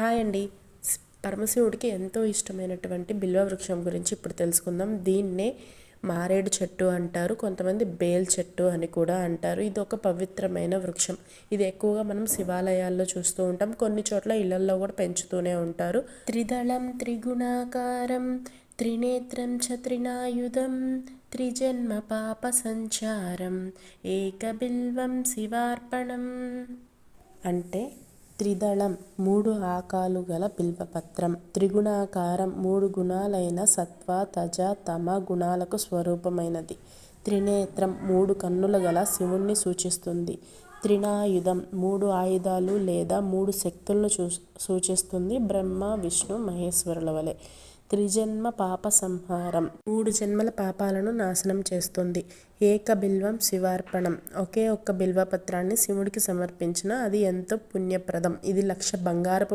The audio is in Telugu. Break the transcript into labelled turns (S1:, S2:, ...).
S1: హాయ్ అండి. పరమశివుడికి ఎంతో ఇష్టమైనటువంటి బిల్వ వృక్షం గురించి ఇప్పుడు తెలుసుకుందాం. దీన్నే మారేడు చెట్టు అంటారు కొంతమంది బేల్ చెట్టు అని కూడా అంటారు. ఇది ఒక పవిత్రమైన వృక్షం. ఇది ఎక్కువగా మనం శివాలయాల్లో చూస్తూ ఉంటాం. కొన్ని చోట్ల ఇళ్ళల్లో కూడా పెంచుతూనే ఉంటారు. త్రిదళం త్రిగుణాకారం త్రినేత్రం చ త్రినాయుధం త్రిజన్మ పాప సంచారం ఏకబిల్వం శివార్పణం అంటే త్రిదళం మూడు ఆకాలు గల బిల్వపత్రం త్రిగుణాకారం మూడు గుణాలైన సత్వ తజ తమ గుణాలకు స్వరూపమైనది. త్రినేత్రం మూడు కన్నుల గల శివుణ్ణి సూచిస్తుంది. త్రినాయుధం మూడు ఆయుధాలు లేదా మూడు శక్తులను చూ సూచిస్తుంది బ్రహ్మ విష్ణు మహేశ్వరుల వలె. త్రిజన్మ పాప సంహారం. మూడు జన్మల పాపాలను నాశనం చేస్తుంది. ఏక బిల్వం శివార్పణం. ఒకే ఒక్క బిల్వపత్రాన్ని శివుడికి సమర్పించిన అది ఎంతో పుణ్యప్రదం. ఇది లక్ష బంగారపు